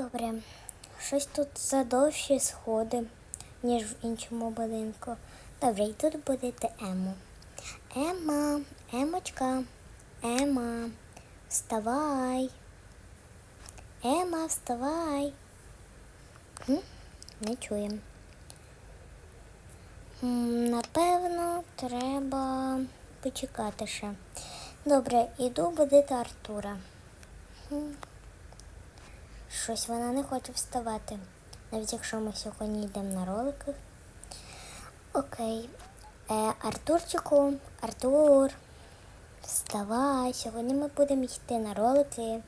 Добре. Щось тут задовші сходи, ніж в іншому будинку. Добре, і тут будете Ему. Ема, Емочка, Ема, вставай. Ема, вставай. Не чуємо. Напевно, треба почекати ще. Добре, іду будити Артура. Щось вона не хоче вставати, навіть якщо ми сьогодні йдемо на роликах. Окей. Е, Артурчику, Артур, вставай, сьогодні ми будемо йти на ролики.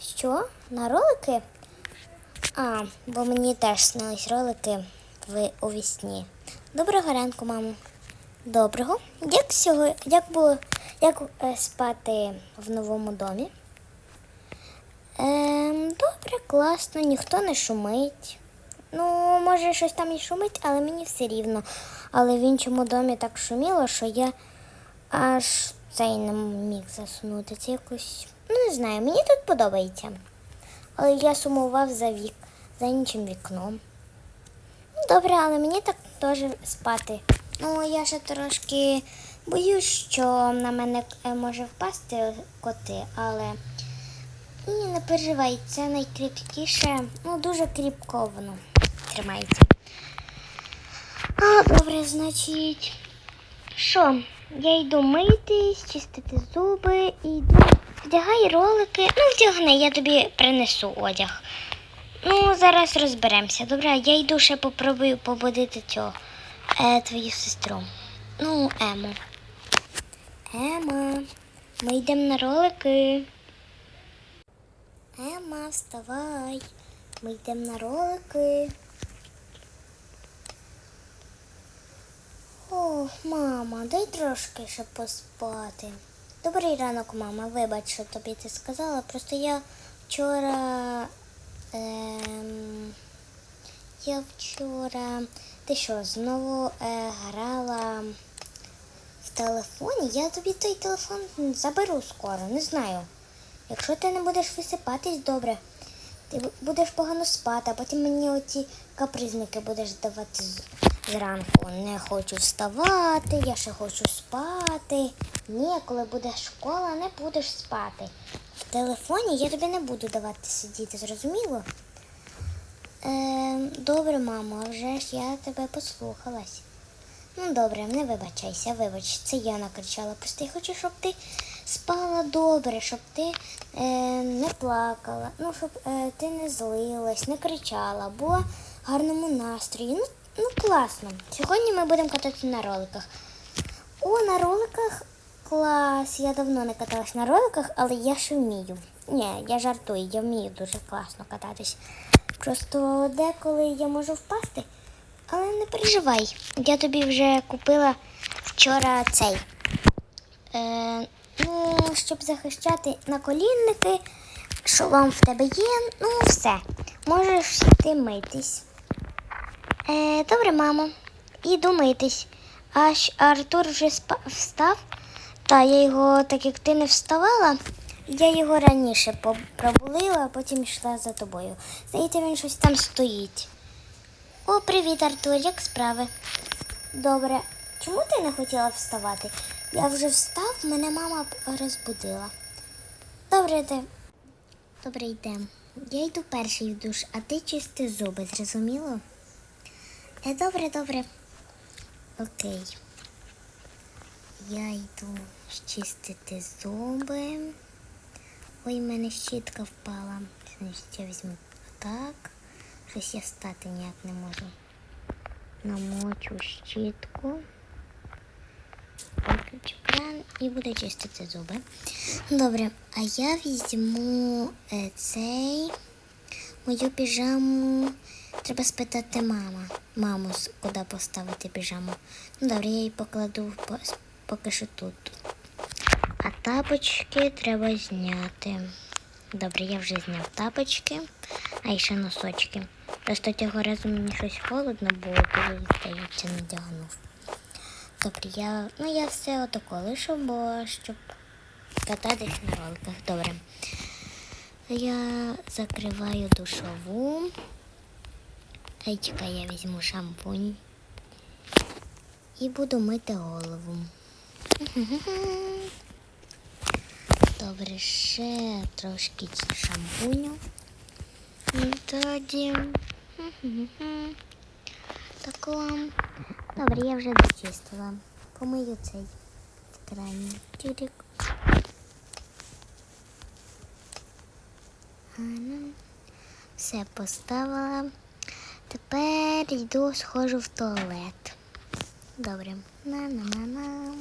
Що? На ролики? А, бо мені теж снились ролики в у вісні. Доброго ранку, мамо. Доброго. Як сьогодні, як було, як е, спати в новому домі? Ем, добре, класно, ніхто не шумить. Ну, може, щось там і шумить, але мені все рівно. Але в іншому домі так шуміло, що я аж цей не міг заснути. Це якось. Ну, не знаю, мені тут подобається. Але я сумував за вік, за іншим вікном. Ну, добре, але мені так теж спати. Ну, я ще трошки боюсь, що на мене е, може впасти коти, але. Ні, не переживай, це найкріпкіше, ну дуже кріпко воно тримається. А, добре, значить. Що? Я йду митись, чистити зуби і йду. Вдягай ролики. Ну, вдягни, я тобі принесу одяг. Ну, зараз розберемося. Добре, я йду ще попробую побудити цього е, твою сестру. Ну, Ему. Ема, ми йдемо на ролики. Ема, вставай. Ми йдемо на ролики. О, мама, дай трошки ще поспати. Добрий ранок, мама. Вибач, що тобі це сказала. Просто я вчора. Ем, я вчора. Ти що, знову е, грала в телефоні? Я тобі той телефон заберу скоро, не знаю. Якщо ти не будеш висипатись добре, ти будеш погано спати, а потім мені оці капризники будеш давати зранку. Не хочу вставати, я ще хочу спати. Ні, коли буде школа, не будеш спати. В телефоні я тобі не буду давати сидіти, зрозуміло? Е, добре, мамо, вже ж я тебе послухалась. Ну, добре, не вибачайся, вибач, це я накричала. Я хочу, щоб ти спала добре, щоб ти е, не плакала, ну, щоб е, ти не злилась, не кричала, була в гарному настрої. Ну, ну класно. Сьогодні ми будемо кататися на роликах. О, на роликах клас. Я давно не каталась на роликах, але я ще вмію. Ні, я жартую, я вмію дуже класно кататись. Просто деколи я можу впасти. Але не переживай, я тобі вже купила вчора цей. Е, ну, щоб захищати наколінники, шолом в тебе є, ну все. Можеш йти митись. Е, добре, мамо, іду митись. Аж Артур вже спа- встав, та я його, так як ти не вставала, я його раніше пробулила, а потім йшла за тобою. Здається, він щось там стоїть. О, привіт, Артур, як справи? Добре. Чому ти не хотіла вставати? Я вже встав, мене мама розбудила. Добре, йде. Добре, йдемо. Я йду перший в душ, а ти чисти зуби, зрозуміло? Е, добре, добре. Окей. Я йду чистити зуби. Ой, в мене щітка впала. Значить, я візьму так. Щось я стати ніяк не можу. Намочу щітку. Кран і буду чистити зуби. Добре, а я візьму е, цей мою піжаму. Треба спитати мама. Маму, куди поставити піжаму. Ну добре, я її покладу поки що тут. А тапочки треба зняти. Добре, я вже зняв тапочки, а ще носочки. Просто цього разу мені щось холодно було, коли здається, надягнув. Добре, я, ну я все отако лишу, бо щоб кататись на роликах. Добре. Я закриваю душову. Ай, чекай, я візьму шампунь. І буду мити голову. Добре, ще трошки шампуню. І Тоді. Тако. Добре, я вже дочистила. Помию цей крайній. Все поставила. Тепер йду схожу в туалет. Добре. На-на-на-на.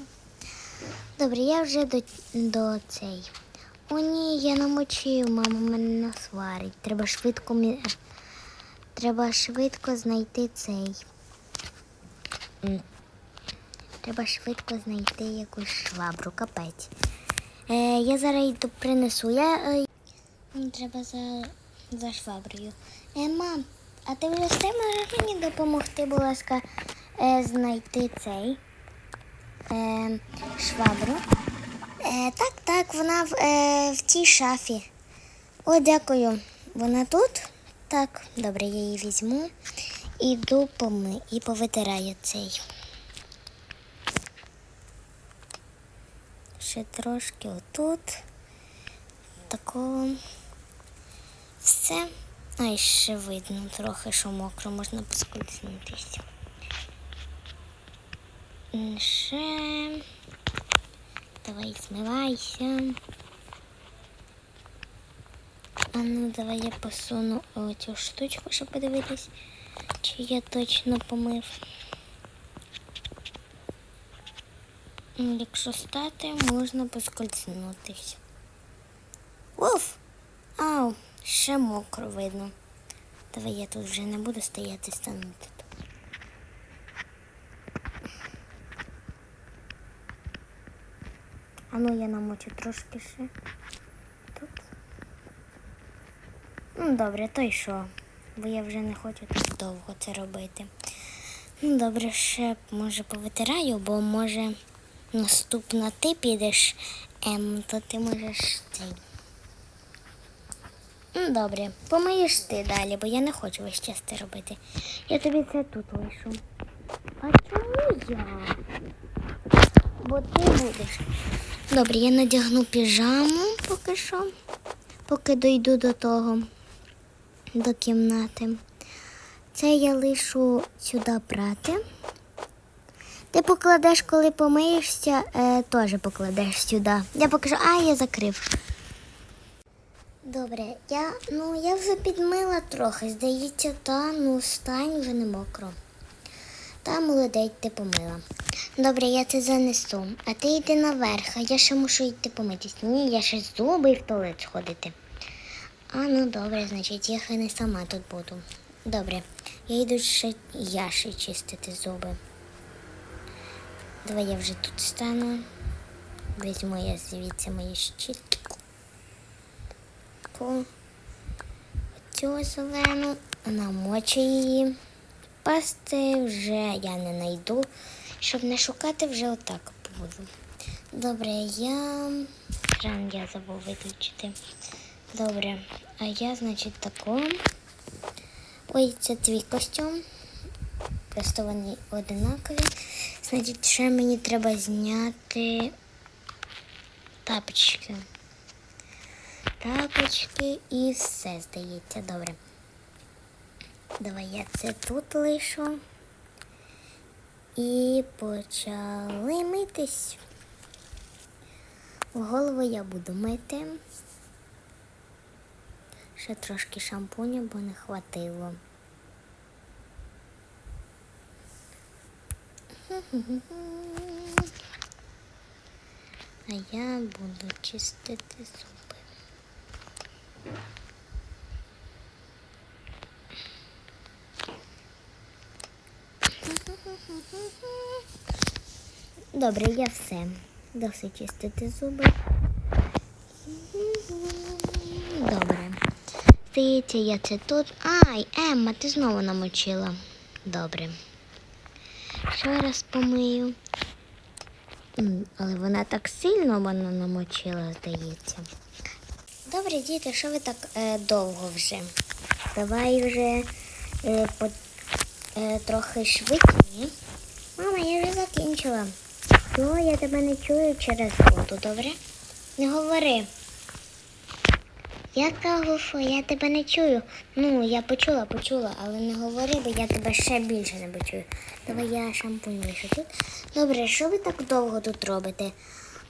Добре, я вже до, до цей. О, ні, я намочив, мама мене насварить. Треба швидко Треба швидко знайти цей. Треба швидко знайти якусь швабру, капець. Е, я зараз йду принесу. Я, е, треба за, за шваброю. Е, мам, а ти вже можеш мені допомогти, будь ласка, е, знайти цей е, швабру? Е, так, так, вона в, е, в тій шафі. О, дякую. Вона тут? Так, добре, я її візьму. Іду поми і повитираю цей. Ще трошки отут. Такого. Все. А і ще видно трохи, що мокро, можна поскользнутися. Ще. Давай змивайся. А ну давай я посуну оцю штучку, щоб подивитись, чи я точно помив. Якщо стати, можна поскользнутися. Уф! Ау, ще мокро видно. Давай я тут вже не буду стояти, стану тут. А ну я намочу трошки ще. Тут. Ну, добре, то й що? Бо я вже не хочу так довго це робити. Ну, добре, ще може повитираю, бо може наступна ти підеш, ем, то ти можеш цей. Ну, добре, помиєш ти далі, бо я не хочу весь час це робити. Я тобі це тут лишу. А чому я? Бо ти будеш. Добре, я надягну піжаму поки що, поки дойду до того, до кімнати. Це я лишу сюди прати. Ти покладеш, коли помиєшся, е, теж покладеш сюди. Я покажу, а я закрив. Добре, я, ну, я вже підмила трохи. Здається, та ну стань вже не мокро. Та молодець, ти помила. Добре, я це занесу. А ти йди наверх, а я ще мушу йти помитись. Ні, я ще зуби і в туалет сходити. А ну добре, значить, я хай не сама тут буду. Добре, я йду ще я ще чистити зуби. Давай я вже тут стану. Візьму я звідси мою щітку. Цю зелену, намочу її. Пасти вже я не знайду. Щоб не шукати, вже отак буду. Добре, я кран я забув виключити. Добре, а я, значить, тако. Ой, це твій костюм. Просто вони одинакові. Значить, ще мені треба зняти тапочки. Тапочки і все, здається, добре. Давай я це тут лишу. І почали митись. Голову я буду мити. Ще трошки шампуню, бо не хватило. А я буду чистити зуби. Добре, я все. Досить чистити зуби. Здається, я це тут. Ай, Емма, ти знову намочила. Добре. Ще раз помию. Але вона так сильно вона намочила, здається. Добре, діти, що ви так е, довго вже? Давай вже е, по, е, трохи швидше. Мама, я вже закінчила. Що, я тебе не чую через воду, добре? Не говори. Я кажу, що я тебе не чую. Ну, я почула, почула, але не говори, бо я тебе ще більше не почую. Давай я шампунь лишу тут. Добре, що ви так довго тут робите?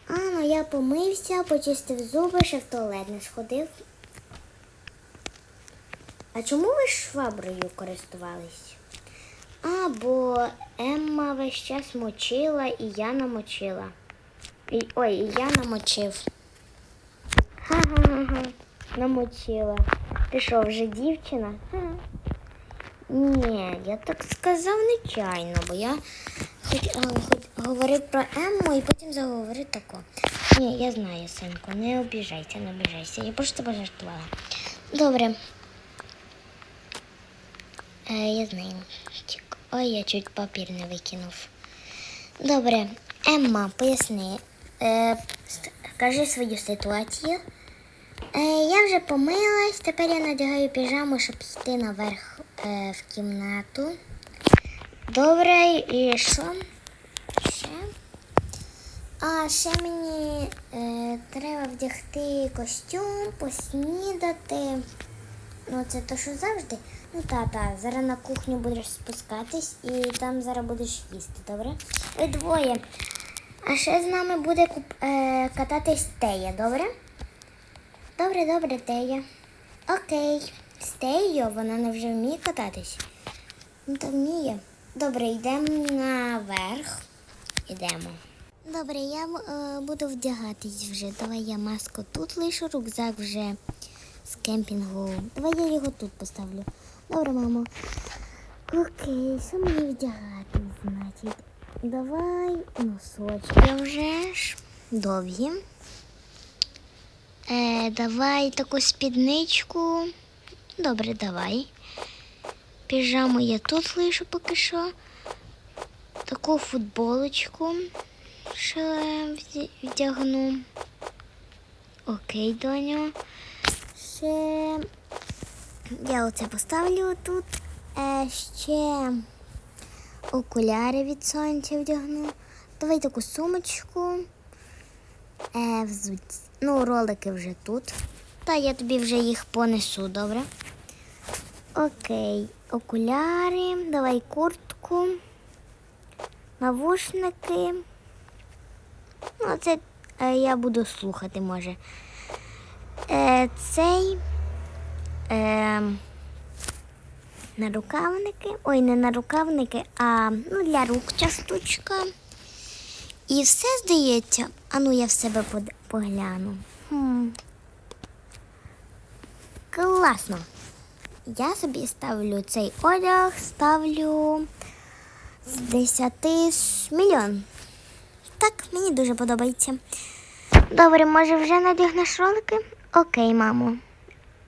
А, ну я помився, почистив зуби, ще в туалет не сходив. А чому ви шваброю користувались? А, бо Емма весь час мочила і я намочила. І, ой, і я намочив. Ха-ха-ха. Намочила. Ти що, вже дівчина? Ні, я так сказав нечайно, бо я хоч, хоч говорив про Емму і потім заговорив тако. Ні, я знаю, синку, не обіжайся, не обіжайся. Я просто пожартувала. Добре. Е, я знаю. Ой, я чуть папір не викинув. Добре, Емма, поясни. Е, с- кажи свою ситуацію. Е, я вже помилась, тепер я надягаю піжаму, щоб йти наверх е, в кімнату. Добре, і що? Ще? А ще мені е, треба вдягти костюм, поснідати. Ну, це то, що завжди. Ну, та-та, зараз на кухню будеш спускатись і там зараз будеш їсти, добре? Ви двоє. А ще з нами буде куп- е, кататись Тея, добре? Добре, добре, Тея. Окей. З Теєю вона не вже вміє кататись. То вміє. Добре, йдемо наверх. Ідемо. Добре, я е, буду вдягатись вже. Давай я маску тут лишу, рюкзак вже з кемпінгу. Давай я його тут поставлю. Добре, мамо. Окей, що мені вдягатись, значить? Давай носочки вже ж. Довгі. Е, давай таку спідничку. Добре, давай. Піжаму я тут лишу поки що. Таку футболочку ще вдягну. Окей, доню. Ще я оце поставлю тут. Е, ще окуляри від сонця вдягну. Давай таку сумочку. Е. Ну, ролики вже тут. Та я тобі вже їх понесу, добре? Окей, окуляри, давай куртку, навушники. Ну, це е, я буду слухати, може. Е, цей е, нарукавники. Ой, не нарукавники, а ну, для рук ця. І все здається. А ну я в себе погляну. Хм. Класно. Я собі ставлю цей одяг, ставлю з 10 мільйон. Так, мені дуже подобається. Добре, може вже надягнеш ролики? Окей, мамо.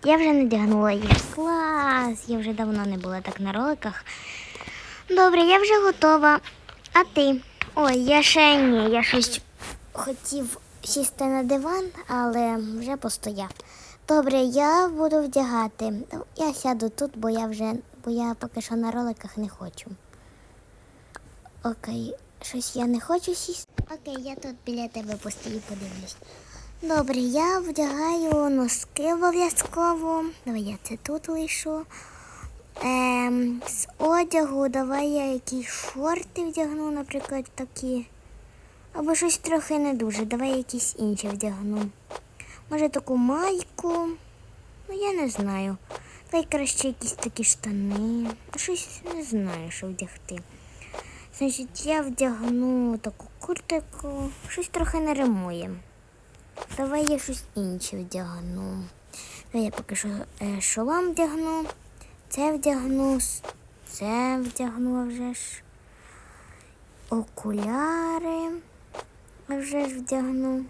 Я вже надягнула їх. Клас! Я вже давно не була так на роликах. Добре, я вже готова. А ти? Ой, я ще ні, я щось хотів сісти на диван, але вже постояв. Добре, я буду вдягати. Я сяду тут, бо я вже бо я поки що на роликах не хочу. Окей, щось я не хочу сісти. Окей, я тут біля тебе постою, подивлюсь. Добре, я вдягаю носки обов'язково. Давай я це тут лишу. Ем, з одягу давай я якісь шорти вдягну, наприклад, такі. Або щось трохи не дуже. Давай якісь інші вдягну. Може таку майку. Ну я не знаю. Давай краще якісь такі штани. Щось не знаю, що вдягти. Значить, я вдягну таку куртику. Щось трохи не римує. Давай я щось інше вдягну. Давай я поки що е, шолом вдягну. Це вдягну, це вдягну вже ж. Окуляри вже ж вдягну.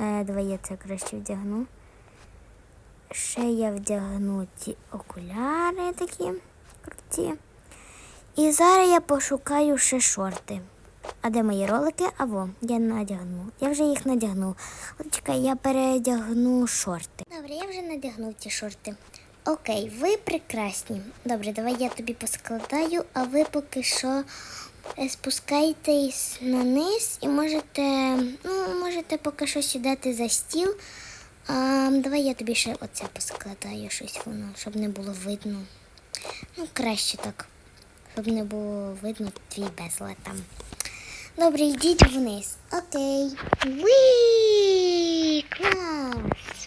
Е, давай я це краще вдягну. Ще я вдягну ці окуляри такі круті. І зараз я пошукаю ще шорти. А де мої ролики? Або я надягну. Я вже їх надягнув. От чекай, я передягну шорти. Добре, я вже надягнув ті шорти. Окей, ви прекрасні. Добре, давай я тобі поскладаю, а ви поки що е, спускайтесь на низ і можете, ну, можете поки що сідати за стіл. А, давай я тобі ще оце поскладаю, щось воно, щоб не було видно. Ну, краще так, щоб не було видно твій безлад там. Добре, йдіть вниз. Окей. Уі! Клас!